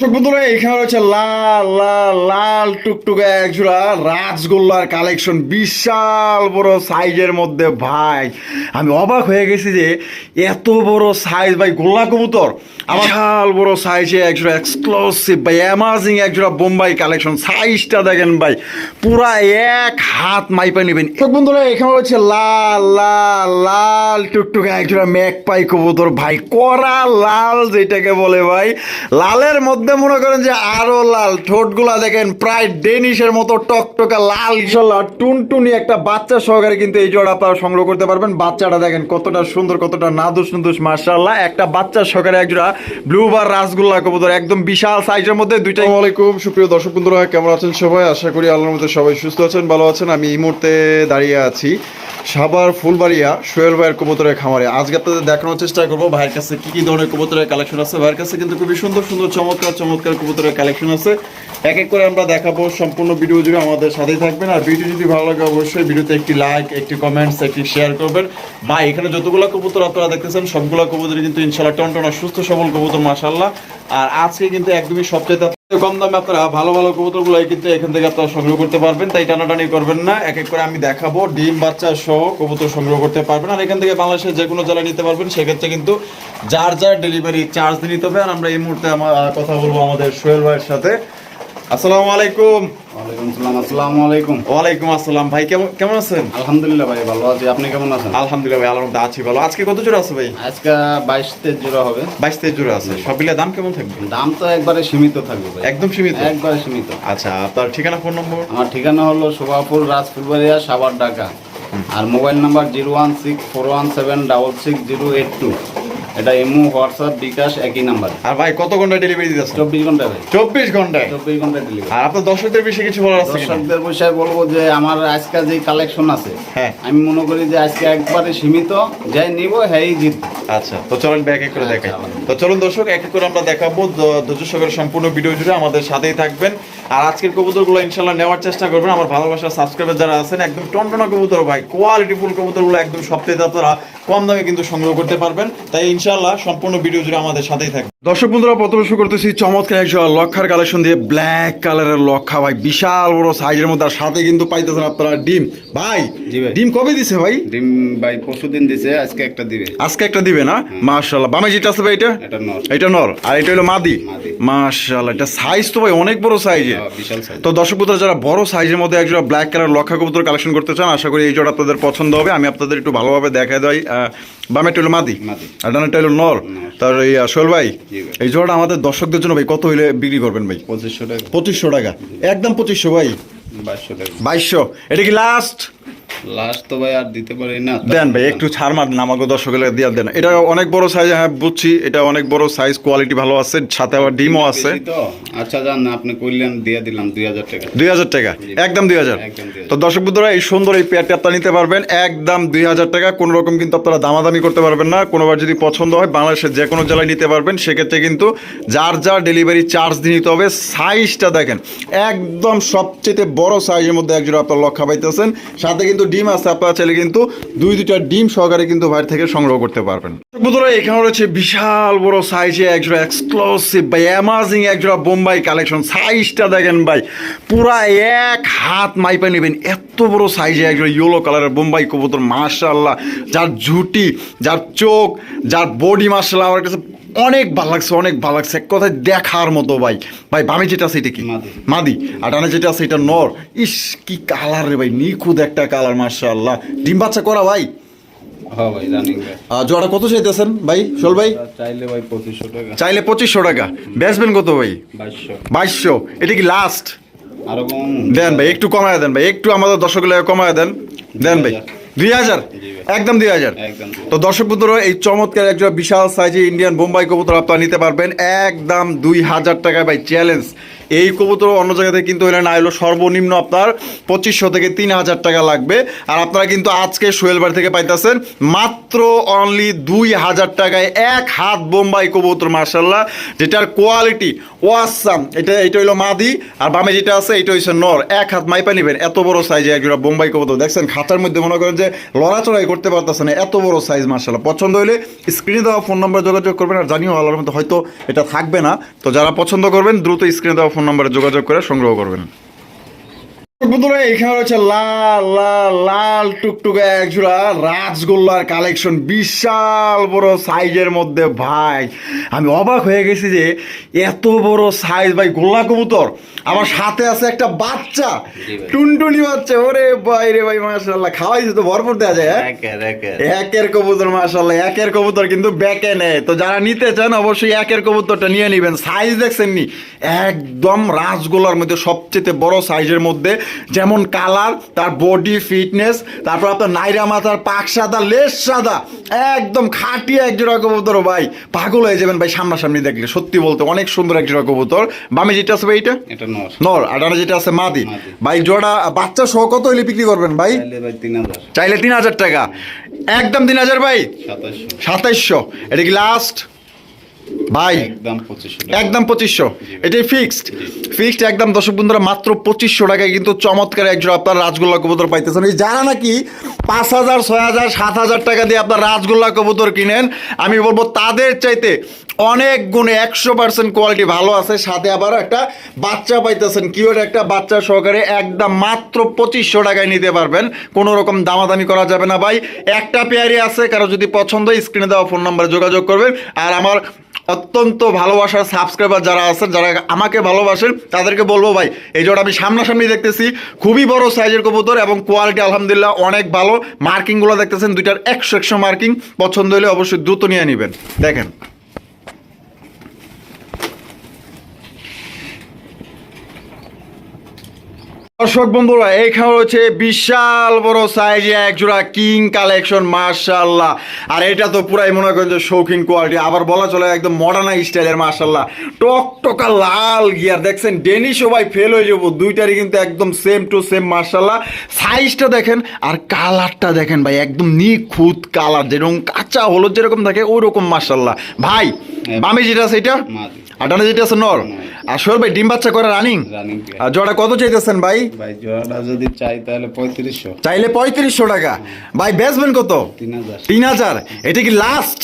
দর্শক বন্ধুরা, এখানে রয়েছে লাল লাল লাল টুকটুকে একজোড়া রাজগোল্লার কালেকশন। বিশাল বড় সাইজের মধ্যে ভাই, আমি অবাক হয়ে গেছি যে এত বড় সাইজ ভাই, গোল্লা কবুতর। বিশাল বড় সাইজে একজোড়া এক্সক্লুসিভ ভাই অ্যামাজিং একজোড়া বোম্বাই কালেকশন। সাইজটা দেখেন ভাই, পুরা এক হাত মাইপা নেবেন। দর্শক বন্ধুরা, এখানে রয়েছে লাল লাল লাল টুকটুকে একজোড়া ম্যাক পাই কবুতর। ভাই করা লাল যেটাকে বলে ভাই, লালের মধ্যে মনে করেন যে আরও লাল, ঠোঁটগুলা দেখেন প্রায় ডেনিশের মতো টকটকা লাল, ইনশাল্লাহ টুনটুনি একটা বাচ্চা সহকারে কিন্তু এই জোড়া আপনারা সংগ্রহ করতে পারবেন। বাচ্চাটা দেখেন কতটা সুন্দর, কতটা নাদুস নুদুস মার্শাল্লাহ একটা বাচ্চা সহকারে এক জোড়া ব্লু বার রাসগোল্লা কবুতর, একদম বিশাল সাইজের মধ্যে দুইটা আসসালামাইকুম সুপ্রিয় দর্শক বন্ধুরা, কেমন আছেন সবাই? আশা করি আল্লাহর মধ্যে সবাই সুস্থ আছেন, ভালো আছেন। আমি এই মুহূর্তে দাঁড়িয়ে আছি সাবার ফুলবাড়িয়া সোহেল ভাইয়ের কবুতরের খামারে। আজকে আপনাদের দেখানোর চেষ্টা করব ভাইয়ের কাছে কি কি ধরনের কবুতরের কালেকশন আছে। ভাইয়ের কাছে কিন্তু খুবই সুন্দর সুন্দর, চমৎকার চমৎকার কবুতরের কালেকশন আছে। এক এক করে আমরা দেখাবো সম্পূর্ণ ভিডিও জুড়ে আমাদের সাথেই থাকবেন। আর ভিডিও যদি ভালো লাগে অবশ্যই ভিডিওতে একটি লাইক একটি কমেন্টস একটি শেয়ার করবেন। বা এখানে যতগুলো কবুতর আপনারা দেখতেছেন, সবগুলো কবুতরই কিন্তু ইনশাল্লাহ টনটনা, সুস্থ সবল কবুতর মাসাল্লাহ আর আজকে কিন্তু একদমই সবচেয়ে কম দামে আপনারা ভালো ভালো কবুতরগুলো কিন্তু এখান থেকে আপনারা সংগ্রহ করতে পারবেন, তাই টানাটানি করবেন না। এক এক করে আমি দেখাবো, ডিম, বাচ্চা সহ কবুতর সংগ্রহ করতে পারবেন। আর এখান থেকে বাংলাদেশের যে কোনো জেলায় নিতে পারবেন, সেক্ষেত্রে কিন্তু যার যার ডেলিভারি চার্জ নিতে হবে। আর আমরা এই মুহূর্তে কথা বলব আমাদের সোহেল ভাইয়ের সাথে। আসসালামু আলাইকুম। আসসালামু আলাইকুম। ওয়ালাইকুম আসসালাম ভাই কেমন কেমন আছেন? আলহামদুলিল্লাহ ভাই ভালো আছি। আপনি কেমন আছেন? আলহামদুলিল্লাহ ভাই আলহামদুলিল্লাহ আছি ভালো। আজকে কত জোড়া আছে ভাই? আজকে বাইশ তেইশ জোড়া হবে। বাইশ তেইশ জোড়া আছে। সব মিলে দাম কেমন থাকবে? দাম তো একবারে সীমিত থাকবে ভাই। একদম সীমিত? একবারে সীমিত। আচ্ছা আপনার ঠিকানা ফোন নম্বর? আমার ঠিকানা হলো শোভাপুর রাজফুলবাড়িয়া সাবার ঢাকা। আর mobile number zero one six four one seven double six zero eight two. এটা এমও হোয়াটসঅ্যাপ বিকাশ একই নাম্বার। আর ভাই কত ঘণ্টা ডেলিভারি চব্বিশ ঘণ্টা ভাই। চব্বিশ ঘন্টায়? চব্বিশ ঘণ্টা ডেলিভারি আর আপনার দর্শকদের বিষয়ে কিছু বলার আছে দর্শকদের বিষয়ে বলব যে আমার আজকে যে কালেকশন আছে হ্যাঁ। আমি মনে করি যে আজকে একবারে সীমিত যাই নিব হ্যাঁ জিতবে। আচ্ছা তো চলুন ব্যাক এক করে আচ্ছা, দেখাই। আচ্ছা। তো চলুন দর্শক এক এক করে আমরা দেখাবো। ধৈর্য সহকারে সম্পূর্ণ ভিডিও জুড়ে আমাদের সাথেই থাকবেন। আর আজকের কবুতরগুলো ইনশাল্লাহ নেওয়ার চেষ্টা করবেন। আমার ভালোবাসার সাবস্ক্রাইবার যারা আছেন একদম টনটনা কবুতর ভাই কোয়ালিটি ফুল কবুতরগুলো একদম সবচেয়ে আপনারা কম দামে কিন্তু সংগ্রহ করতে পারবেন। তাই ইনশাল্লাহ সম্পূর্ণ ভিডিও জুড়ে আমাদের সাথেই থাকবেন। দর্শক বন্ধুরা প্রথমে শুরু করতেছি চমৎকার একজন লক্ষার কালেকশন দিয়ে ব্ল্যাক কালারের লক্ষা ভাই বিশাল বড় সাইজের মধ্যে। আর সাথে কিন্তু পাইতেছেন আপনারা ডিম। ভাই ডিম কবে দিছে ভাই? ডিম ভাই পরশু দিন দিছে আজকে একটা দিবে। আজকে একটা দিবে না? মাশাআল্লাহ। বামে যেটা আছে ভাই এটা? এটা নর। এটা নর। আর এটা হলো মাদি। মাদি। মাশাআল্লাহ এটা সাইজ তো ভাই অনেক বড় সাইজ তো দর্শক বন্ধুরা যারা বড় সাইজের মধ্যে একজন ব্ল্যাক কালার লক্ষা কবুতর কালেকশন করতে চান আশা করি এই জোড়া আপনাদের পছন্দ হবে। আমি আপনাদের একটু ভালোভাবে দেখা দেয় বামে টেলো মাদি। আর ডানাটা হলো নর। তার এই সোহেল ভাই এই জোড়াটা আমাদের দর্শকদের জন্য ভাই কত হইলে বিক্রি করবেন ভাই? পঁচিশশো টাকা। পঁচিশশো টাকা। একদম পঁচিশশো ভাই। বাইশশো বাইশশো। এটা কি লাস্ট লাস্ট তো ভাই আর দিতে পারি না দেন ভাই একটু ছাড় মার না আমাকে দিয়ে দেন। এটা অনেক বড় সাইজ হ্যাঁ বুঝছি এটা অনেক বড় সাইজ কোয়ালিটি ভালো আছে সাথে আবার ডিমও আছে। আচ্ছা জান আপনি কইলেন দিয়ে দিলাম দুই হাজার টাকা। দুই হাজার টাকা? একদম দুই হাজার? তো দর্শক বন্ধুরা এই সুন্দর এই পেয়ারটি আপনারা নিতে পারবেন একদম দুই হাজার টাকা। কোনো রকম কিন্তু আপনারা দামাদামি করতে পারবেন না। কোনোবার যদি পছন্দ হয় বাংলাদেশের যে কোনো জেলায় নিতে পারবেন। সেক্ষেত্রে কিন্তু যার যার ডেলিভারি চার্জ দিয়ে নিতে হবে। সাইজটা দেখেন একদম সবচেয়ে বড় সাইজের মধ্যে একজন আপনার লক্ষা পাইতেছেন। সাথে কিন্তু ডিম আছে আপনারা চাইলে কিন্তু দুই দুইটা ডিম সহকারে কিন্তু বাইরে থেকে সংগ্রহ করতে পারবেন। বন্ধুরা এখানে রয়েছে বিশাল বড় সাইজে একজোড়া এক্সক্লুসিভ ভাই অ্যামাজিং একজোড়া বোম্বাই কালেকশন সাইজটা দেখেন ভাই, পুরা এক হাত মাইপা নেবেন। এত বড় সাইজে একজোড়া ইয়েলো কালারের বোম্বাই কবুতর, মাশাআল্লাহ। যার ঝুটি, যার চোখ, যার বডি মাশাআল্লাহ, আমার কাছে অনেক ভালো লাগছে অনেক ভালো লাগছে। এক কথায় দেখার মতো ভাই। ভাই বামে যেটা আছে এটা কি? মাদি। আর ডানে যেটা আছে এটা নর। ইস কি কালার রে ভাই নিখুঁত একটা কালার মাশাআল্লাহ। ডিম বাচ্চা করা ভাই? হ্যাঁ জোড়া কত চাইতেছেন ভাই? শোল ভাই? চাইলে পঁচিশশো টাকা। বেচবেন কত ভাই? বাইশশো। এটা কি লাস্ট আরও দেন ভাই একটু কমায় দেন ভাই। একটু আমাদের দর্শকগুলো কমায় দেন। দেন ভাই। দুই হাজার। একদম দুই হাজার। তো দর্শক বন্ধুরা এই চমৎকার একজন বিশাল সাইজে ইন্ডিয়ান বোম্বাই কবুতর আপনারা নিতে পারবেন। একদম দুই হাজার টাকায় ভাই চ্যালেঞ্জ এই কবুতর অন্য জায়গা থেকে কিন্তু হলে না হলো সর্বনিম্ন আপনার পঁচিশশো থেকে তিন হাজার টাকা লাগবে। আর আপনারা কিন্তু আজকে সোহেল বাড়ি থেকে পাইতেছেন মাত্র অনলি দুই হাজার টাকায় এক হাত বোম্বাই কবুতর মার্শাল্লাহ যেটার কোয়ালিটি ওয়াসাম এটা এটা হইল মাদি, আর বামে যেটা আছে, এটা হইছে নর। এক হাত মাইপা নেবেন, এত বড় সাইজে একজোড়া বোম্বাই কবুতর। দেখছেন খাতার মধ্যে মনে করেন যে লড়াচড়াই করতে পারতেছে না, এত বড় সাইজ মার্শাল্লাহ পছন্দ হইলে স্ক্রিনে দেওয়া ফোন নাম্বারে যোগাযোগ করবেন, আর জানিও আল্লাহর মতো হয়তো এটা থাকবে না। তো যারা পছন্দ করবেন, দ্রুত স্ক্রিনে দেওয়া ফোন নাম্বারে যোগাযোগ করে সংগ্রহ করবেন। বন্ধুরা এখানে রয়েছে লাল লাল লাল টুকটুকে একজোড়া রাজগোল্লার কালেকশন বিশাল বড় সাইজের মধ্যে ভাই। আমি অবাক হয়ে গেছি যে এত বড় সাইজ ভাই গোল্লা কবুতর। আমার সাথে আছে একটা বাচ্চা টুনটুনি বাচ্চা। ওরে ভাই রে ভাই মাশাআল্লাহ। খাওয়াইছে তো ভরপুর দেওয়া যায় হ্যাঁ? একের কবুতর মাশাল্লাহ একের কবুতর কিন্তু ব্যাকে নেয়। তো যারা নিতে চান অবশ্যই একের কবুতরটা নিয়ে নেবেন। সাইজ দেখছেন নি একদম রাজগোলার মধ্যে সবচেয়ে বড় সাইজের মধ্যে যেমন কালার তার বডি ফিটনেস তারপর আপনার নাইরা মাথার পাক সাদা লেস সাদা একদম খাটিয়া এক জোড়া কবুতর ভাই। পাগল হয়ে যাবেন ভাই সামনাসামনি দেখলে সত্যি বলতে অনেক সুন্দর এক জোড়া কবুতর। বামে যেটা আছে ভাই এটা? নর। আর ডানে যেটা আছে মাদি। ভাই জোড়া বাচ্চা সহ কত হইলে বিক্রি করবেন ভাই? চাইলে তিন হাজার। টাকা। একদম তিন হাজার ভাই? সাতাইশশো। এটা কি লাস্ট ভাই একদম পঁচিশশো এটাই ফিক্সড ফিক্সড একদম দর্শক বন্ধুরা মাত্র পঁচিশশো টাকায় কিন্তু চমৎকার একজন আপনার রাজগোল্লা কবুতর পাইতেছেন। এই যারা নাকি পাঁচ হাজার ছয় হাজার সাত হাজার টাকা দিয়ে আপনার রাজগোল্লা কবুতর কিনেন আমি বলব তাদের চাইতে অনেক গুণে একশো পার্সেন্ট কোয়ালিটি ভালো আছে। সাথে আবার একটা বাচ্চা পাইতেছেন কিওর একটা বাচ্চা সহকারে একদম মাত্র পঁচিশশো টাকায় নিতে পারবেন। কোনো রকম দামাদামি করা যাবে না ভাই। একটা পেয়ারই আছে কারও যদি পছন্দ স্ক্রিনে দেওয়া ফোন নাম্বারে যোগাযোগ করবেন। আর আমার অত্যন্ত ভালোবাসার সাবস্ক্রাইবার যারা আছেন, যারা আমাকে ভালোবাসেন, তাদেরকে বলব ভাই, এই জন্য আমি সামনাসামনি দেখতেছি, খুবই বড় সাইজের কবুতর এবং কোয়ালিটি আলহামদুলিল্লাহ অনেক ভালো। মার্কিংগুলো দেখতেছেন, দুইটার একশো একশো মার্কিং পছন্দ হলে অবশ্যই দ্রুত নিয়ে নেবেন। দেখেন। দর্শক বন্ধুরা এইখানে রয়েছে বিশাল বড় সাইজে একজোড়া কিং কালেকশন মার্শাল্লাহ আর এটা তো পুরাই মনে করেন যে শৌখিন কোয়ালিটি আবার বলা চলে একদম মডার্ন স্টাইলের মার্শাল্লাহ টকটকা লাল গিয়ার দেখছেন? ডেনি সবাই ফেল হয়ে যাব। দুইটারই কিন্তু একদম সেম টু সেম মার্শাল্লাহ সাইজটা দেখেন আর কালারটা দেখেন ভাই একদম নিখুঁত কালার যেরকম কাঁচা হলুদ যেরকম থাকে ওই রকম মার্শাল্লাহ ভাই বামে যেটা মাদি আর যেতেছেন যেটা আছে নর আর সোহেল ভাই ডিম বাচ্চা করে রানিং রানিং আর জোড়া কত চাইতেছেন ভাই? ভাই জোড়া যদি চাই তাহলে পঁয়ত্রিশশো। চাইলে পঁয়ত্রিশশো টাকা। ভাই বেচবেন কত? তিন হাজার। তিন হাজার। এটা কি লাস্ট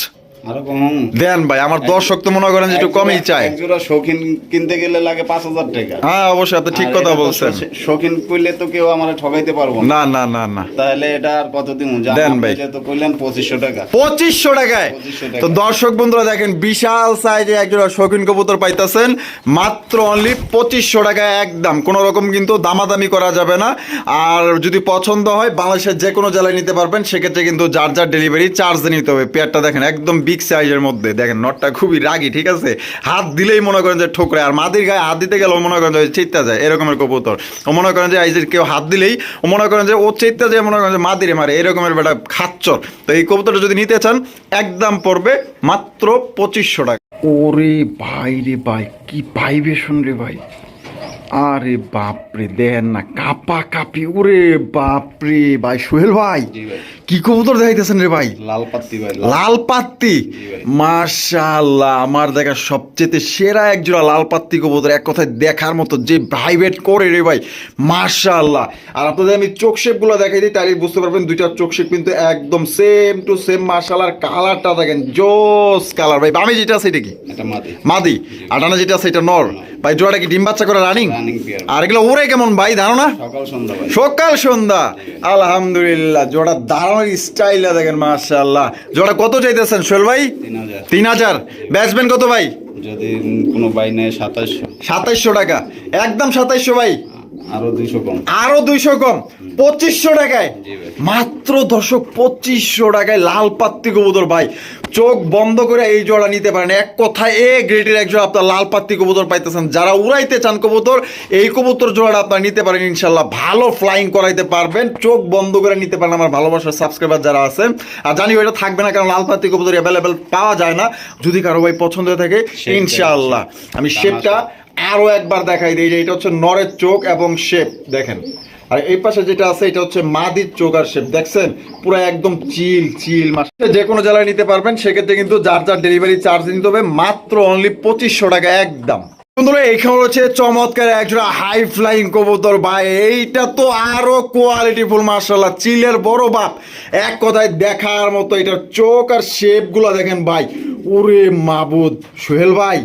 দেন ভাই আমার দর্শক তো মনে করেন একটু কমই চায়। এক জোড়া শৌখিন কিনতে গেলে লাগে পাঁচ হাজার টাকা। হ্যাঁ অবশ্যই আপনি ঠিক কথা বলছেন। শৌখিন তো কেউ আমার ঠকাইতে পারব না। না না না তাহলে এটা আর কতদিন দেন ভাই। তো কইলেন পঁচিশশো টাকা। পঁচিশশো টাকায়? তো দর্শক বন্ধুরা দেখেন বিশাল সাইজে একজন শৌখিন কবুতর পাইতেছেন। মাত্র অনলি পঁচিশশো টাকায় একদম। কোনো রকম কিন্তু দামাদামি করা যাবে না। আর যদি পছন্দ হয় বাংলাদেশের যে কোনো জেলায় নিতে পারবেন। সেক্ষেত্রে কিন্তু যার যার ডেলিভারি চার্জ নিতে হবে। পেয়ারটা দেখেন একদম বিগ সাইজের মধ্যে। দেখেন নটটা খুবই রাগি ঠিক আছে? হাত দিলেই মনে করেন যে ঠোকরে আর মাদির গায়ে হাত দিতে গেলেও মনে করেন যে চিত্তা যায় এরকমের কবুতর। ও মনে করেন যে যে কেউ হাত দিলেই ও মনে করেন যে ও চিত্তা যায় মনে করেন যে মাদিরে মারে এরকমের বেটা খাচ্চর। তো এই কবুতরটা যদি নিতে চান একদম পড়বে মাত্র পঁচিশশো টাকা। ওরে ভাই রে ভাই কি ভাইবেশন রে ভাই। আরে বাপরে দেন না কাপা কাপি ওরে বাপরে। ভাই সোহেল ভাই। কি কবুতর দেখাইতেছেন রে ভাই? লাল পাত্তি ভাই লাল পাত্তি মাশাআল্লাহ আমার দেখা সবচেয়ে সেরা একজোড়া লাল পাত্তি কবুতর এক কথায় দেখার মতো যে ভাইবেট করে রে ভাই। মাশাআল্লাহ। আর আপনাদের আমি চোখ শেপগুলো দেখাই দিই তাহলে বুঝতে পারবেন দুইটা চোখ শেপ কিন্তু একদম সেম টু সেম মাশাআল্লাহ আর কালারটা দেখেন জোস কালার ভাই বামে যেটা আছে এটা কি? এটা মাদি। মাদি। আর ডানে যেটা আছে এটা নর। ভাই জোড়াটা কি ডিম বাচ্চা করে রানিং আর এগুলো ওরে কেমন ভাই ধারণা? সকাল সন্ধ্যা সকাল সন্ধ্যা। আলহামদুলিল্লাহ জোড়া দাঁড়ানোর স্টাইলটা দেখেন মাশাআল্লাহ। জোড়া কত চাইতেছেন সোহেল ভাই? তিন হাজার। ব্যাটসম্যান কত ভাই? যদি কোনো ভাই নেয় সাতাশশো সাতাইশশো টাকা। একদম সাতাইশশো ভাই। আরও দুইশো কম। আরও দুইশো কম। পঁচিশশো টাকায়। মাত্র দর্শক পঁচিশশো টাকায় লাল পাত্তি কবুতর ভাই। চোখ বন্ধ করে এই জোড়া নিতে পারেন। এক কথায় এ গ্রেডের এক জোড়া আপনার লাল পাত্তি কবুতর পাইতেছেন। যারা উড়াইতে চান কবুতর এই কবুতর জোড়াটা আপনার নিতে পারেন ইনশাল্লাহ ভালো ফ্লাইং করাইতে পারবেন। চোখ বন্ধ করে নিতে পারেন আমার ভালোবাসার সাবস্ক্রাইবার যারা আছেন আর জানি ওইটা থাকবে না কারণ লাল পাত্তি কবুতর অ্যাভেলেবেল পাওয়া যায় না। যদি কারও ভাই পছন্দ থাকে Shape ইনশাআল্লাহ। আমি শেপটা আরও একবার দেখাই দিই যে এটা হচ্ছে নরের চোখ এবং শেপ, দেখেন। আর এই পাশে যেটা আছে, এটা হচ্ছে মাদির চোখ আর শেপ, দেখছেন? পুরো একদম চিল চিল মাস যে কোনো জেলায় নিতে পারবেন, সেক্ষেত্রে কিন্তু যার যার ডেলিভারি চার্জ নিতে হবে, মাত্র অনলি পঁচিশশো টাকা একদম। বন্ধুরা এইখানে হচ্ছে চমৎকার একজোড়া হাই ফ্লাইং কবুতর। ভাই, এইটা তো আরও কোয়ালিটি ফুল মার্শাল্লাহ চিলের বড় বাপ। এক কথায় দেখার মতো এটার চোখ আর শেপগুলা দেখেন, ভাই। ওরে মাবুদ সোহেল ভাই।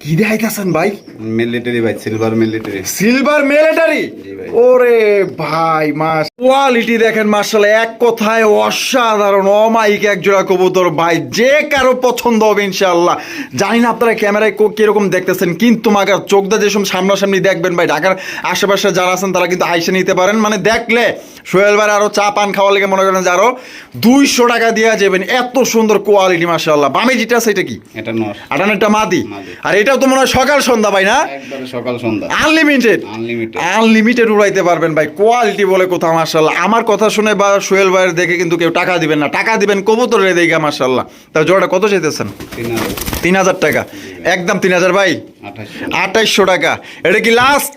কি দেখাইতেছেন ভাই? মিলিটারি ভাই সিলভার মিলিটারি সিলভার মিলিটারি ওরে ভাই মাস কোয়ালিটি দেখেন মার্শাল্লাহ এক কথায় অসাধারণ অমাইক এক জোড়া কবুতর ভাই যে কারও পছন্দ হবে ইনশাআল্লাহ। জানি না আপনারা ক্যামেরায় কো- কীরকম দেখতেছেন কিন্তু মাগার চোখদা যেসব সামনাসামনি দেখবেন ভাই ঢাকার আশেপাশে যারা আছেন তারা কিন্তু আইসে নিতে পারেন। মানে দেখলে সোহেল ভাই আরও চা পান খাওয়া লেগে মনে করেন যে আরও দুইশো টাকা দিয়ে যাবেন। এত সুন্দর কোয়ালিটি মার্শাল্লাহ। বামে যেটা আছে এটা কি? এটা নর। আটানেরটা মাদি। আর এটাও তো মনে হয় সকাল সন্ধ্যা ভাই না? একবারে সকাল সন্ধ্যা। আনলিমিটেড আনলিমিটেড আনলিমিটেড উড়াইতে পারবেন ভাই কোয়ালিটি বলে কোথাও মার্শাল্লাহ আমার কথা শুনে বা সোহেল ভাইয়ের দেখে কিন্তু কেউ টাকা দিবেন না। টাকা দিবেন কবুতরের দেখে মার্শাল্লাহ তা জোড়াটা কত চাইতেছেন? তিন হাজার। টাকা। একদম তিন হাজার ভাই। আঠাইশশো। টাকা। এটা কি লাস্ট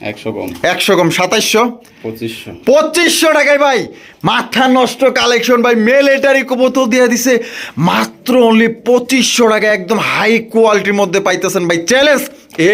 একশো কম। একশো কম সাতাইশশো? পঁচিশশো। পঁচিশশো টাকায় ভাই মাথা নষ্ট কালেকশন ভাই মিলিটারি কবুতর দিয়ে দিছে। মাত্র অনলি পঁচিশশো টাকা একদম হাই কোয়ালিটির মধ্যে পাইতেছেন ভাই চ্যালেঞ্জ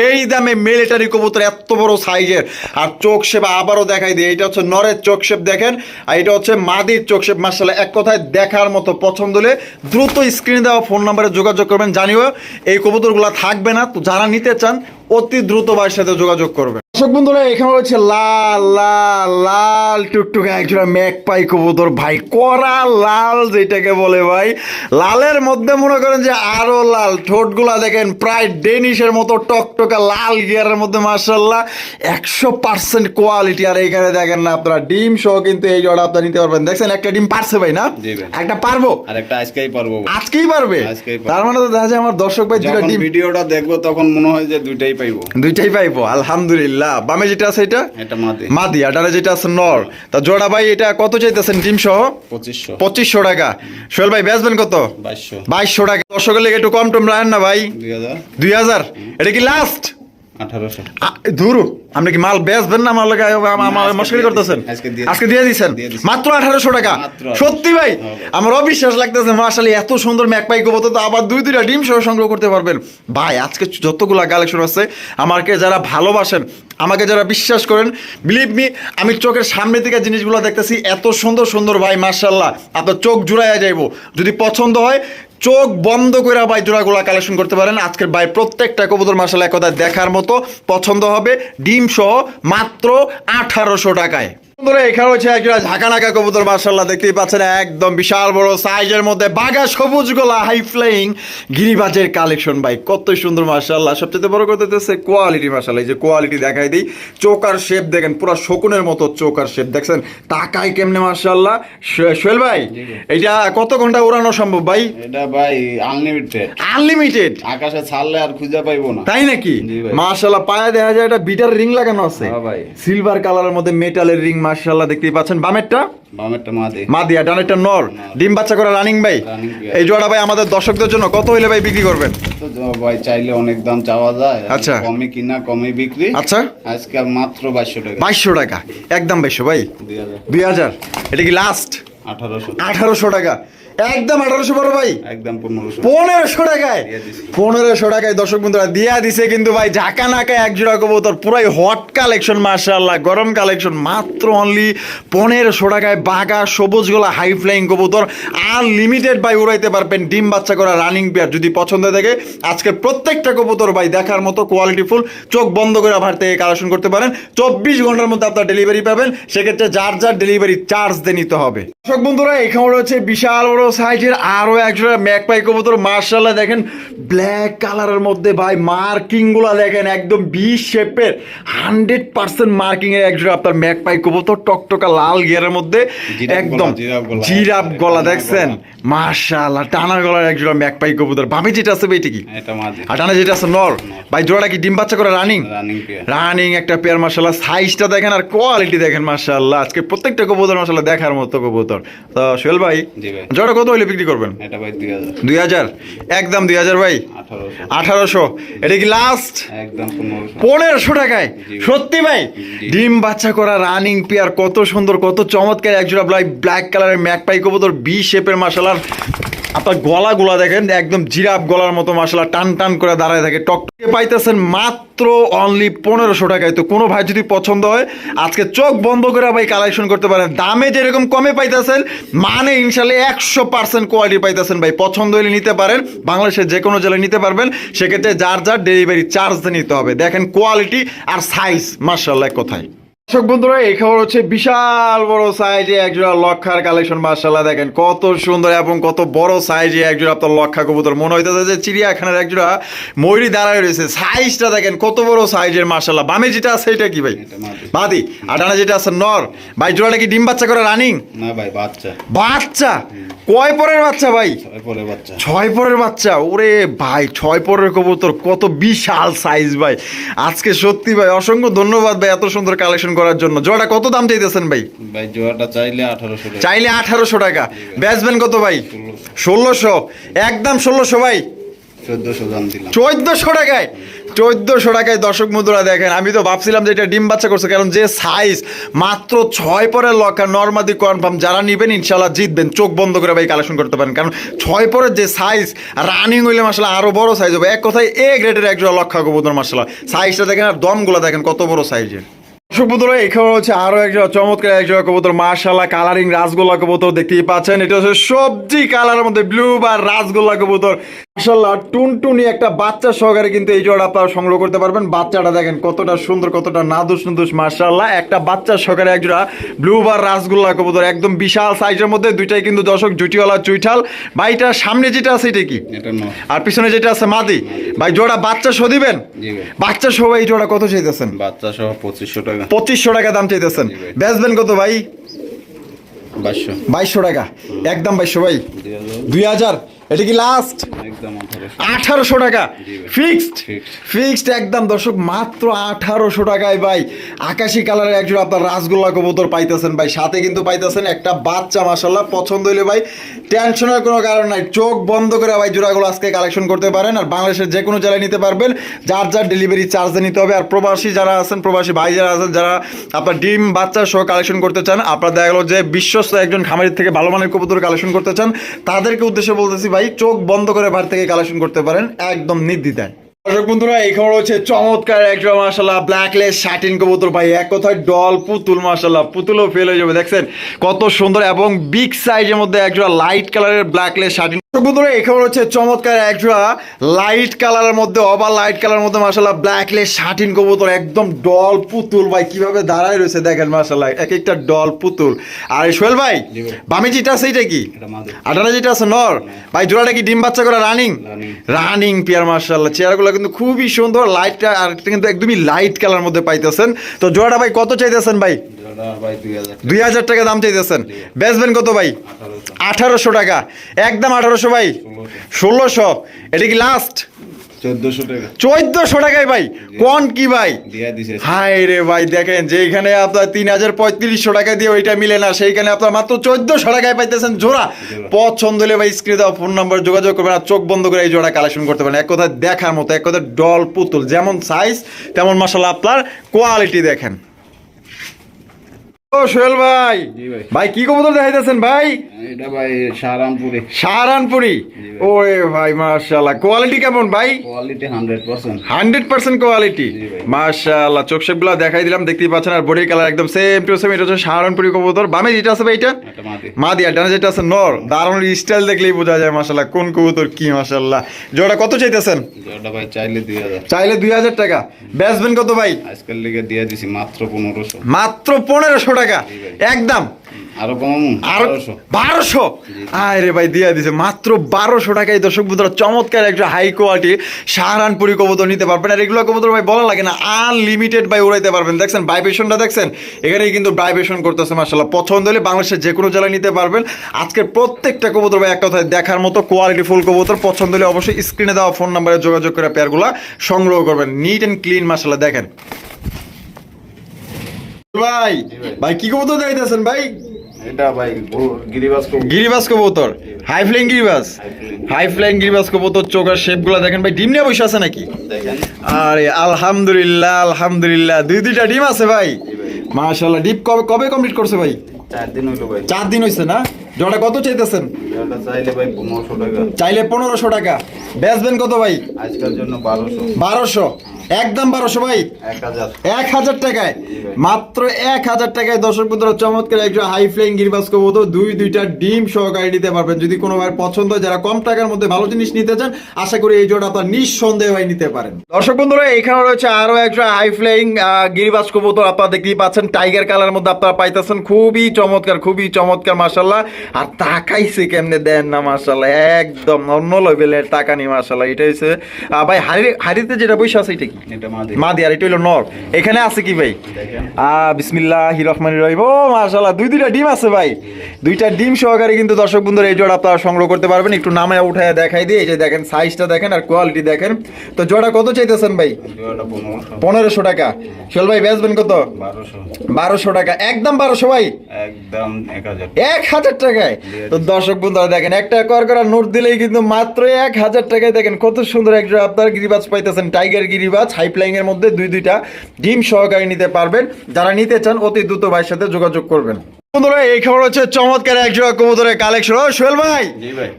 এই দামে মিলিটারি কবুতর এত বড় সাইজের আর চোখ শেপ আবারও দেখাই দিই এটা হচ্ছে নরের চোখ শেপ দেখেন, আর এটা হচ্ছে মাদির চোখ শেপ। মার্শাল্লাহ এক কথায় দেখার মতো পছন্দ হলে দ্রুত স্ক্রিনে দেওয়া ফোন নাম্বারে যোগাযোগ করবেন। জানিও, এই কবুতরগুলো থাকবে না, তো যারা নিতে চান, অতি দ্রুত ভাইয়ের সাথে যোগাযোগ করবেন। দর্শক বন্ধুরা, এখানে রয়েছে লাল লাল লাল টুকটুকে একজোড়া ম্যাকপাই কবুতর। ভাই করা লাল যেটাকে বলে ভাই। লালের মধ্যে মনে করেন যে আরও লাল। ঠোঁটগুলা দেখেন, প্রায় ডেনিশের মতো টকটকা লাল গিয়ারের মধ্যে মার্শাল্লাহ একশো পার্সেন্ট কোয়ালিটি আর এইখানে দেখেন না আপনারা ডিম সহ কিন্তু এই জোড়া আপনারা নিতে পারবেন। দেখছেন একটা ডিম পারছে ভাই না? একটা পারব? আর একটা আজকেই পারব আজকেই পারবে? তার মানে তো দেখা যায় আমার দর্শক ভাই দুটা ডিম ভিডিওটা দেখব তখন মনে হয় যে দুইটাই পাইবো। দুইটাই পাইবো আলহামদুলিল্লাহ। বামে যেটা আছে এটা? এটা মাদি। মাদি আটারে যেটা আছে নর। তা জোড়া ভাই এটা কত চাইতেছেন ডিম সহ? পঁচিশশো। পঁচিশশো টাকা। সোহেল ভাই বেচবেন কত? বাইশশো। বাইশশো টাকা। দর্শকের লেগে একটু কম টম রাখেন না ভাই। দুই হাজার। দুই হাজার? এটা কি লাস্ট আঠারোশো। ধুরু আপনি কি মাল বেচবেন না? আমার আমার মুশকিল করতেছেন? আজকে দিয়ে দিচ্ছেন মাত্র আঠারোশো টাকা? সত্যি ভাই আমার অবিশ্বাস লাগতেছে মার্শালি এত সুন্দর ম্যাকপাই কবুতর তো আবার দুই দুইটা ডিম সহ সংগ্রহ করতে পারবেন। ভাই আজকে যতগুলা কালেকশন আছে আমাকে যারা ভালোবাসেন আমাকে যারা বিশ্বাস করেন বিলিভ মি আমি চোখের সামনে থেকে জিনিসগুলো দেখতেছি এত সুন্দর সুন্দর ভাই মার্শাল্লাহ আপনার চোখ জুড়াইয়া যাইবো। যদি পছন্দ হয় চোখ বন্ধ করে ভাই জোড়াগুলা কালেকশন করতে পারেন। আজকের ভাই প্রত্যেকটা কবুতর মার্শাল একদা দেখার মতো পছন্দ হবে। ডিম সহ মাত্র আঠারোশো টাকায়। বন্ধুরা এখানে হচ্ছে একটা ঝাঁকা নাকা কবুতর মার্শাল্লাহ দেখতেই পাচ্ছেন একদম বিশাল বড় সাইজের মধ্যে বাঘা সবুজ গোলা হাই ফ্লাইং গিরিবাজের কালেকশন ভাই। কত সুন্দর মার্শাল্লাহ সবচেয়ে বড় কথা হচ্ছে কোয়ালিটি মার্শাল্লাহ এই যে কোয়ালিটি দেখাই দিই চোখ শেপ দেখেন পুরো শকুনের মতো চোখ আর শেপ দেখছেন তাকাই কেমনে মার্শাল্লাহ সোহেল ভাই এটা কত ঘণ্টা উড়ানো সম্ভব ভাই? এটা ভাই আনলিমিটেড আনলিমিটেড আকাশে ছাড়লে আর খুঁজে পাইবো না। তাই নাকি? মার্শাল্লাহ পায়ে দেখা যায় একটা বিটার রিং লাগানো আছে। হ্যাঁ ভাই। সিলভার কালারের মধ্যে মেটালের রিং মার্শাল্লাহ দেখতেই পাচ্ছেন। বামেরটা? বামেরটা মাদি। মাদি আর ডানেরটা নর। ডিম বাচ্চা করে রানিং ভাই। এই জোড়া ভাই আমাদের দর্শকদের জন্য কত হইলে ভাই বিক্রি করবেন? ভাই চাইলে অনেক দাম চাওয়া যায়। আচ্ছা। কমে কিনা কমে বিক্রি। আচ্ছা। আজকে মাত্র বাইশশো টাকা। বাইশশো টাকা। একদম বাইশশো ভাই। দুই হাজার। দুই হাজার। এটা কি লাস্ট আঠারোশো। আঠারোশো টাকা। একদম আঠারোশো বড় ভাই। একদম পনেরোশো। পনেরোশো টাকায়। পনেরোশো টাকায় দর্শক বন্ধুরা দিয়া দিছে কিন্তু ভাই ঝাঁকা নাকা এক জোড়া কবুতর পুরাই হট কালেকশন মার্শাল্লাহ গরম কালেকশন মাত্র অনলি পনেরোশো টাকায় বাঘা সবুজ গোলা হাই ফ্লাইং কবুতর আনলিমিটেড ভাই উড়াইতে পারবেন ডিম বাচ্চা করা রানিং পেয়ার যদি পছন্দ থাকে আজকে প্রত্যেকটা কবুতর ভাই দেখার মতো কোয়ালিটি ফুল চোখ বন্ধ করে আবার থেকে কালেকশন করতে পারেন। চব্বিশ ঘণ্টার মধ্যে আপনার ডেলিভারি পাবেন সেক্ষেত্রে যার যার ডেলিভারি চার্জ দিয়ে নিতে হবে। দর্শক বন্ধুরা এখানে রয়েছে বিশাল বড় সাইজের আরও একজোড়া ম্যাকপাই কবুতর মার্শাল্লাহ দেখেন ব্ল্যাক কালারের মধ্যে ভাই মার্কিংগুলা দেখেন একদম বি শেপের হান্ড্রেড পার্সেন্ট মার্কিং এর একজোড়া আপনার ম্যাকপাই কবুতর টকটকা লাল গিয়ারের মধ্যে একদম। জিরাপ গলা দেখছেন মার্শাল্লাহ টানা গলার একজোড়া ম্যাকপাই কবুতর। বামে যেটা আছে এটা মাদি আর টানা যেটা আছে নর। ভাই জোড়াটা কি ডিম বাচ্চা করে রানিং রানিং একটা পেয়ার মার্শাল্লাহ সাইজটা দেখেন আর কোয়ালিটি দেখেন মার্শাল্লাহ আজকে প্রত্যেকটা কবুতর মার্শাল্লাহ দেখার মতো কবুতর। তো সোহেল ভাই জোড়া কত হইলে বিক্রি করবেন? এটা ভাই দুই হাজার। দুই হাজার? একদম দুই হাজার ভাই। আঠারোশো। আঠারোশো। এটা কি লাস্ট একদম পনেরোশো। টাকায়? সত্যি ভাই? ডিম বাচ্চা করা রানিং পেয়ার কত সুন্দর কত চমৎকার। একজোড়া ব্ল্যাক ব্ল্যাক কালারের ম্যাক পাই কবুতর বি শেপের আপনার গলা গুলা দেখেন, একদম জিরাফ গলার মতো মশলা টান টান করে দাঁড়ায় থাকে। টকটকে পাইতেছেন মাত্র অনলি পনেরোশো টাকায়। তো কোনো ভাই যদি পছন্দ হয়, আজকে চোখ বন্ধ করে ভাই কালেকশন করতে পারেন। দামে যেরকম কমে পাইতেছেন মানে ইনশাল্লাহ একশো পার্সেন্ট কোয়ালিটি পাইতেছেন ভাই। পছন্দ হলে নিতে পারেন, বাংলাদেশের যে কোনো জেলায় নিতে পারবেন। সেক্ষেত্রে যার যার ডেলিভারি চার্জ নিতে হবে। দেখেন কোয়ালিটি আর সাইজ মার্শাল্লাহ কোথায়। দর্শক বন্ধুরা এই খবর হচ্ছে বিশাল বড় সাইজে একজোড়া লক্ষার কালেকশন মার্শাল্লাহ দেখেন কত সুন্দর এবং কত বড় সাইজে একজোড়া আপনার লক্ষা কবুতর। মনে হইতেছে যে চিড়িয়াখানার একজোড়া ময়ূরী দাঁড়ায় রয়েছে। সাইজটা দেখেন কত বড় সাইজের মার্শাল্লাহ বামে যেটা আছে এটা কি ভাই? মাদি। বাদি। আর ডানে যেটা আছে নর। ভাই জোড়াটা কি ডিম বাচ্চা করে রানিং না ভাই বাচ্চা। বাচ্চা? কয় পরের বাচ্চা ভাই? ছয় পরে বাচ্চা। ছয় পরের বাচ্চা? ওরে ভাই ছয় পরের কবুতর কত বিশাল সাইজ ভাই। আজকে সত্যি ভাই অসংখ্য ধন্যবাদ ভাই এত সুন্দর কালেকশন করার জন্য। জোড়াটা কত দাম চাইতেছেন ভাই? ভাই জোয়াটা চাইলে আঠারোশো টাকা। চাইলে আঠারোশো টাকা। বেচবেন কত ভাই? ষোলোশো। একদম ষোলোশো ভাই। চোদ্দশো দাম দিলাম। চোদ্দশো টাকায়। চোদ্দশো টাকায় দর্শক মুদ্রা দেখেন আমি তো ভাবছিলাম যে এটা ডিম বাচ্চা করছে কারণ যে সাইজ মাত্র ছয় পরের লক্ষা নর্মাদি কনফার্ম যারা নিবেন ইনশাল্লাহ জিতবেন। চোখ বন্ধ করে ভাই কালেকশন করতে পারেন কারণ ছয় পরের যে সাইজ রানিং হইলে মাসালা আরও বড় সাইজ হবে। এক কথায় এ গ্রেডের একজোড়া লক্ষা কবুতর মাসালা সাইজটা দেখেন আর দমগুলো দেখেন কত বড় সাইজের বন্ধুরা এখানে হচ্ছে আরও একটা চমৎকার একজোড়া কবুতর। মার্শাল্লাহ কালারিং রাসগোল্লা কবুতর দেখতেই পাচ্ছেন। এটা হচ্ছে সবজি কালারের মধ্যে ব্লু বা রাসগোল্লা কবুতর। মার্শাল্লাহ টুনটুনি একটা বাচ্চা সহকারে কিন্তু এই জোড়া আপনারা সংগ্রহ করতে পারবেন। বাচ্চাটা দেখেন কতটা সুন্দর কতটা নাদুস নুদুস মার্শাল্লাহ একটা বাচ্চা সহকারে একজোড়া ব্লু বা রাসগোল্লা কবুতর একদম বিশাল সাইজের মধ্যে দুইটাই কিন্তু দর্শক জুটিওয়ালা চুইঠাল। ভাইটার সামনে যেটা আছে এটা কি? আর পিছনে যেটা আছে মাদি। ভাই জোড়া বাচ্চা সহ দিবেন? বাচ্চা সহ এই জোড়া কত চাইতেছেন? বাচ্চা সহ পঁচিশশো টাকা। পঁচিশশো টাকা দাম চাইতেছেন। ভাই। বেচবেন কত ভাই? বাইশশো। বাইশশো টাকা। একদম বাইশশো ভাই। দুই হাজার। এটা কি লাস্ট আঠারোশো। টাকা। ফিক্সড ফিক্সড একদম দর্শক মাত্র আঠারোশো টাকায় ভাই। আকাশি কালারের একজন আপনার রাসগোল্লা কবুতর পাইতেছেন ভাই। সাথে কিন্তু পাইতেছেন একটা বাচ্চা মাসাল্লাহ পছন্দ হইলে ভাই টেনশনের কোনো কারণ নাই। চোখ বন্ধ করে ভাই জোড়াগুলো আজকে কালেকশন করতে পারেন আর বাংলাদেশের যে কোনো জেলায় নিতে পারবেন। যার যার ডেলিভারি চার্জে নিতে হবে। আর প্রবাসী যারা আছেন প্রবাসী ভাই যারা আছেন যারা আপনার ডিম বাচ্চা সহ কালেকশন করতে চান আপনার দেখা গেলো যে বিশ্বস্ত একজন খামারের থেকে ভালো মানের কবুতর কালেকশন করতে চান তাদেরকে উদ্দেশ্যে বলতেছি ভাই চোখ বন্ধ করে ভার থেকে কালেকশন করতে পারেন, একদম নির্দ্বিধায়। দর্শক বন্ধুরা খবর হচ্ছে চমৎকার একটা মাসাল্লাহ ব্ল্যাকলেস শাটিন কবুতর ভাই। এক কথায় ডল পুতুল মাসাল্লাহ পুতুলও ফেল হয়ে যাবে, দেখছেন? কত সুন্দর এবং বিগ সাইজের মধ্যে একজোড়া লাইট কালারের ব্ল্যাকলেস শার্টিন বন্ধুরা খবর হচ্ছে চমৎকার একজোড়া লাইট কালারের মধ্যে অবা লাইট কালারের মধ্যে মাসাল্লাহ ব্ল্যাকলেস শার্টিন কবুতর একদম ডল পুতুল। ভাই কীভাবে দাঁড়ায় রয়েছে দেখেন মাসাল্লাহ এক একটা ডল পুতুল। আর সোহেল ভাই। বামি যেটা আছে কি? এটা মাদে আটানা যেটা আছে নর। ভাই জোড়াটা কি ডিম বাচ্চা করে রানিং রানিং পিয়ার মার্শাল্লাহ চেয়ারগুলো কিন্তু খুবই সুন্দর লাইটটা আর কিন্তু একদমই লাইট কালার মধ্যে পাইতেছেন। তো জোড়াটা ভাই কত চাইতেছেন ভাই? দুই হাজার টাকা দাম চাইতেছেন। বেচবেন কত ভাই? আঠারোশো টাকা। একদম আঠারোশো ভাই। ষোলোশো। এটা কি লাস্ট চোদ্দশো টাকায় ভাই। কোন কি ভাই? হাই রে ভাই দেখেন যেখানে আপনার তিন হাজার পঁয়ত্রিশশো টাকা দিয়ে ওইটা মিলে না সেইখানে আপনার মাত্র চোদ্দশো টাকায় পাইতেছেন জোড়া। পছন্দ হলে ভাই স্ক্রিনে দেওয়া ফোন নাম্বার যোগাযোগ করবেন আর চোখ বন্ধ করে এই জোড়া কালেকশন করতে পারেন। এক কথা দেখার মতো এক কথা ডল পুতুল যেমন সাইজ তেমন মশলা আপনার কোয়ালিটি দেখেন। সোহেল ভাই। ভাই। কি কবুতর দেখাইতেছেন ভাই? এটা ভাই সারামপুরে সাহারানপুরি? ওরে ভাই মার্শাল্লাহ কোয়ালিটি কেমন ভাই? Quality hundred percent. Hundred percent quality. মাশাআল্লাহ চোখ শেপগুলো দেখাই দিলাম দেখতেই পাচ্ছেন আর বডির কালার একদম সেম টু সেম এটা হচ্ছে সাহারানপুরি কবুতর। বামে যেটা আছে ভাই এটা? মাদে। দিয়া ডানে যেটা আছে নর। দারুণ স্টাইল দেখলেই বোঝা যায় মাশাল্লাহ কোন কবুতর কি মাশাল্লাহ জোড়া কত চাইতেছেন? জোয়াটা ভাই চাইলে দুই হাজার। চাইলে দুই হাজার টাকা। বেচবেন কত ভাই? আজকাল লিগে দিয়ে দিছি মাত্র পনেরোশো। মাত্র পনেরোশো টাকা। একদম। আরও কম আর বারোশো। বারোশো? আয় রে ভাই দিয়া দিছে। মাত্র বারোশো টাকায় দর্শক বন্ধুরা চমৎকার একটা হাই কোয়ালিটি সাহারানপুরি কবুতর নিতে পারবেন। আর এগুলো কবুতর ভাই বলা লাগে না আনলিমিটেড ভাই উড়াইতে পারবেন। দেখছেন ভাইব্রেশনটা দেখছেন? এখানেই কিন্তু ভাইব্রেশন করতেছে মার্শাল্লাহ পছন্দ হলে বাংলাদেশের যে কোনো জেলায় নিতে পারবেন। আজকের প্রত্যেকটা কবুতর ভাই এক কথায় দেখার মতো কোয়ালিটি ফুল কবুতর। পছন্দ হলে অবশ্যই স্ক্রিনে দেওয়া ফোন নাম্বারে যোগাযোগ করে পেয়ারগুলো সংগ্রহ করবেন। নিট অ্যান্ড ক্লিন মার্শাল্লাহ দেখেন। ভাই ভাই। কি কবুতর দেখাইতেছেন ভাই? এটা ভাই গিরিবাস গিরিবাস কবুতর। হাই ফ্লাইং গিরিবাস হাই ফ্লাইং গিরিবাস কবুতর চোখের শেপগুলো দেখেন ভাই ডিম নিয়ে বসে আছে নাকি? আরে আলহামদুলিল্লাহ আলহামদুলিল্লাহ। দুই দুইটা ডিম আছে ভাই। মাশাআল্লাহ ডিপ কবে কবে কমপ্লিট করছে ভাই? চার দিন হইল ভাই। চার দিন হয়েছে না? জোড়া কত চাইতেছেন? চাইলে ভাই পনেরোশো টাকা। চাইলে পনেরোশো টাকা। বেচবেন কত ভাই? আজকের জন্য বারোশো। বারোশো। একদম বারোশো ভাই। এক হাজার। টাকায়। মাত্র এক হাজার টাকায় দর্শক বন্ধুরা চমৎকার একজন হাই ফ্লাইং গিরবাস কবুতর দুই দুইটা ডিম সহকারে নিতে পারবেন। যদি কোনো ভাই পছন্দ হয় যারা কম টাকার মধ্যে ভালো জিনিস নিতে চান আশা করি এই জোড়া আপনার নিঃসন্দেহে ভাই নিতে পারেন। দর্শক বন্ধুরা এখানে রয়েছে আরও একজন হাই ফ্লাইং গিরিবাস কবুতর। আপনারা দেখতেই পাচ্ছেন টাইগার কালার মধ্যে আপনারা পাইতেছেন। খুবই চমৎকার খুবই চমৎকার মাসাল্লাহ আর তাকাইছে কেমনে দেন না মাসাল্লাহ একদম অন্য লেভেলের টাকা নেই মাসাল্লাহ এটা হচ্ছে ভাই হাড়ি হাড়িতে যেটা বসে আছে এটা কি? মাদি। আর এটা হলো নর। এখানে আছে কি ভাই? দেখেন। আ বিসমিল্লাহ রহমান রহিম ও মাশাআল্লাহ দুই দুইটা ডিম আছে ভাই। দুইটা ডিম সহকারে কিন্তু দর্শক বন্ধুরা এই জোড়া আপনারা সংগ্রহ করতে পারবেন। একটু নামে উঠায় দেখাই দিয়ে এই যে দেখেন সাইজটা দেখেন আর কোয়ালিটি দেখেন। তো জোড়া কত চাইতেছেন ভাই? পনেরোশো। টাকা। শোল ভাই বেচবেন কত? বারোশো। টাকা। একদম বারোশো ভাই? একদম এক হাজার। টাকায়? তো দর্শক বন্ধুরা দেখেন একটা কর করা নোট দিলেই কিন্তু মাত্র এক হাজার টাকায় দেখেন কত সুন্দর একজন আপনার গিরিবাজ পাইতেছেন। টাইগার গিরিবাজ। হাই ফ্লাইং এর মধ্যে দুই দুইটা ডিম সহকারে নিতে পারবেন। যারা নিতে চান অতি দ্রুত ভাইয়ের সাথে যোগাযোগ করবেন। বন্ধুরা এই খবর হচ্ছে চমৎকার এক জোড়া কবুতরের কালেকশন সোহেল ভাই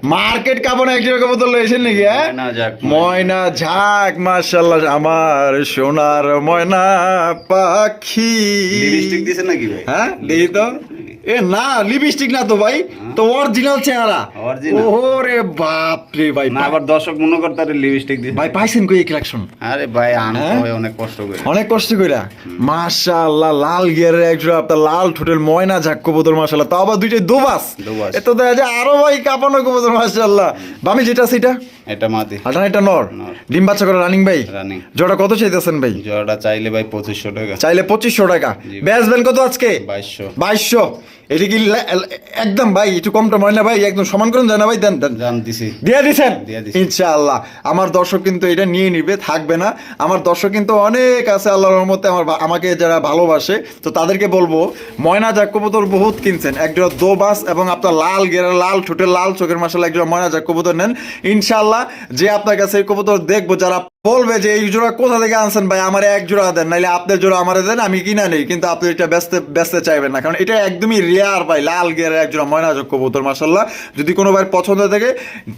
মার্কেট কাপড় এক জোড়া কবুতর লয়েছেন নাকি হ্যাঁ? ময়না ঝাক মাশাল্লাহ আমার সোনার ময়না পাখি। লিপস্টিক নাকি ভাই? হ্যাঁ দেখি তো। এ না লিপস্টিক না তো ভাই তো অরিজিনাল চেহারা। ওরে বাপ রে ভাই না আবার দর্শক মনে করতে লিপস্টিক দিছে। ভাই পাইছেন কই কালেকশন আরে ভাই আনতে হ্যাঁ? অনেক কষ্ট করে। অনেক কষ্ট কইরা। মাশাআল্লাহ লাল গিয়ারের একজোড়া আপনার লাল ঠোঁটের ময়না ঝাক কবুতর মাশাআল্লাহ। তাও আবার দুইটাই দোবাস। দোবাস। এত দেখা যায় আরও ভাই কাঁপানো কবুতর মাশাআল্লাহ। বামি যেটা সেটা এটা? মাদি। আর এটা নর। ডিম বাচ্চা করে রানিং ভাই? রানিং জোড়া কত চাইতেছেন ভাই? জোড়াটা চাইলে ভাই পঁচিশশো টাকা। চাইলে পঁচিশশো টাকা। জি। বেচবেন কত আজকে? বাইশশো। বাইশশো। এটা কি একদম ভাই একটু কমটা ময় না ভাই একদম সমান করুন যায় না ভাই দেন দেন। জান দিছি। দিয়ে দিছেন? ইনশাআল্লাহ। আমার দর্শক কিন্তু এটা নিয়ে নিবে থাকবে না। আমার দর্শক কিন্তু অনেক আছে আল্লাহর রহমতে আমার আমাকে যারা ভালোবাসে তো তাদেরকে বলব ময়না জাক কবুতর বহুত কিনছেন। একজোড়া দোবাস এবং আপনার লাল গেরা লাল ঠোঁটের লাল চোখের মাসাল একজোড়া ময়না জাক নেন। ইনশাআল্লাহ যে আপনার কাছে এই কবুতর দেখব যারা বলবে যে এই জোড়া কোথা থেকে আনছেন ভাই? আমার এক জোড়া দেন নাহলে আপনার জোড়া আমার দেন, আমি কিনা নেই, কিন্তু আপনি এটা ব্যস্তে ব্যস্তে চাইবেন না। কারণ এটা একদমই রেয়ার ভাই, লাল গিয়ারের এক জোড়া ময়না যোগ কবুতর মাসাল্লাহ যদি কোনো ভাই পছন্দ থাকে,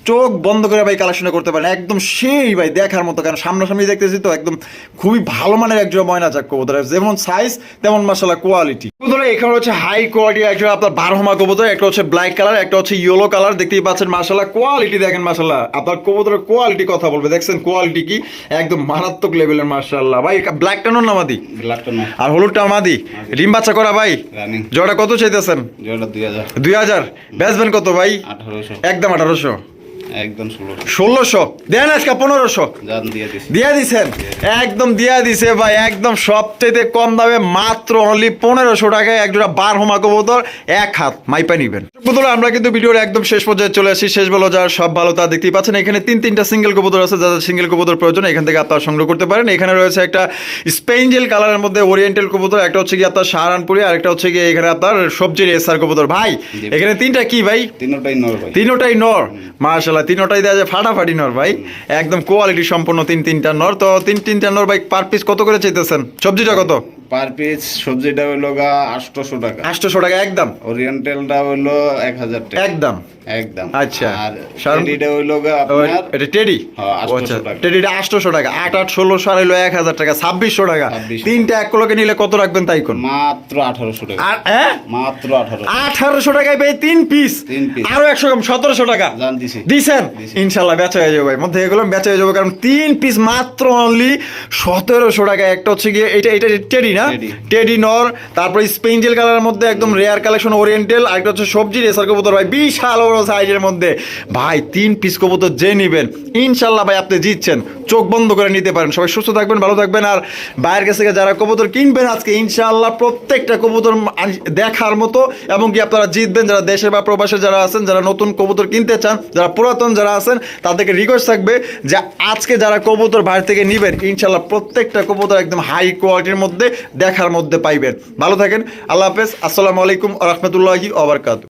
চোখ বন্ধ করে ভাই কালেকশন করতে পারেন। একদম সেই ভাই দেখার মতো, কারণ সামনাসামনি দেখতেছি তো, একদম খুবই ভালো মানের এক জোড়া ময়না যাক কবুতর। যেমন সাইজ তেমন মাসাল্লাহ কোয়ালিটি কবুতর এখানে হচ্ছে হাই কোয়ালিটি একজন আপনার বারোমা কবুতর, একটা হচ্ছে ব্ল্যাক কালার একটা হচ্ছে ইয়েলো কালার দেখতেই পাচ্ছেন মাসাল্লাহ কোয়ালিটি দেখেন মাসাল্লাহ আপনার কবুতরের কোয়ালিটি কথা বলবে, দেখছেন কোয়ালিটি কি? একদম মারাত্মক লেভেলের মার্শাল্লাহ ভাই ব্ল্যাকটা নন মাদি। ব্ল্যাকটা না আর হলুদটা মাদি। রিম বাচ্চা করা ভাই। জয়টা জোড়া কত চাইতেছেন? জয়টা দুই হাজার। দুই হাজার। ব্যাসবেন কত ভাই? আঠারোশো। একদম আঠারোশো। একদম ষোলোশো। দেন আজকে পনেরোশো। দিয়ে দিছি। দিয়ে দিছেন? একদম দিয়ে দিছে ভাই একদম সবচেয়ে কম দামে মাত্র অনলি পনেরোশো টাকায় একজোড়া বার হোমা কবুতর এক হাত মাইপা নিবেন। বন্ধুরা আমরা কিন্তু ভিডিওর একদম শেষ পর্যায়ে চলে আসি। শেষ বলো যার সব ভালো তা দেখতেই পাচ্ছেন। এখানে তিন তিনটা সিঙ্গেল কবুতর আছে যাদের সিঙ্গেল কবুতর প্রয়োজন এখান থেকে আপনারা সংগ্রহ করতে পারেন। এখানে রয়েছে একটা স্পেঞ্জেল কালারের মধ্যে ওরিয়েন্টাল কবুতর একটা হচ্ছে কি আপনার সাহারানপুরি আর একটা হচ্ছে কি এখানে আপনার সবজির এসআর কবুতর। ভাই এখানে তিনটা কি ভাই? তিনোটাই নর ভাই। তিনোটাই নর। মার্শাল্লাহ তিনোটাই দেওয়া যায় ফাটাফাটি নর ভাই। একদম কোয়ালিটি সম্পন্ন তিন তিনটা নর। তো তিন তিনটা নর ভাই পার পিস কত করে চাইতেছেন? সবজিটা কত? পার পিস সবজিটা হইল গা আটশোশো টাকা। আটশোশো টাকা একদম? ওরিয়েন্টালটা হইল এক হাজার টাকা। একদম? একদম। আচ্ছা। আর টেডিটা হইল গা আপনার এটা টেডি হ্যাঁ, ও, 800 আচ্ছা। টেডিটা আটশোশো টাকা। আট আট ষোলোশো আর হলো এক হাজার টাকা। ছাব্বিশশো টাকা। 2600 তিনটা এক কিলোকে নিলে কত রাখবেন তাই কোন? মাত্র আঠারোশো টাকা। আর হ্যাঁ? মাত্র আঠারো আঠারোশো টাকায় ভাই তিন পিস তিন। আরও একশো কম সতেরোশো টাকা। জান দিছি দিছেন ইনশাল্লাহ বেচা হয়ে যাবে। ভাই মধ্যে এগুলো বেচা হয়ে যাবে কারণ তিন পিস মাত্র অনলি সতেরোশো টাকা। একটা হচ্ছে গিয়ে এটা এটা টেডি না? টেডি। নর তারপরে স্পেঞ্জেল কালারের মধ্যে একদম রেয়ার কালেকশন ওরিয়েন্টাল আর একটা হচ্ছে সবজি রেসার কবুতর ভাই বিশাল বড় সাইজের মধ্যে। ভাই তিন পিস কবুতর যে নিবেন ইনশাল্লাহ ভাই আপনি জিতছেন। চোখ বন্ধ করে নিতে পারেন। সবাই সুস্থ থাকবেন ভালো থাকবেন। আর বাইরের কাছ থেকে যারা কবুতর কিনবেন আজকে ইনশাল্লাহ প্রত্যেকটা কবুতর দেখার মতো এবং কি আপনারা জিতবেন যারা দেশে বা প্রবাসে যারা আছেন যারা নতুন কবুতর কিনতে চান যারা পুরাতন যারা আছেন, তাদেরকে রিকোয়েস্ট থাকবে যে আজকে যারা কবুতর বাইরে থেকে নিবেন ইনশাল্লাহ প্রত্যেকটা কবুতর একদম হাই কোয়ালিটির মধ্যে দেখার মধ্যে পাইবেন। ভালো থাকেন, আল্লাহ হাফেজ, আসসালামু আলাইকুম রহমতুল্লাহি ওবরকাত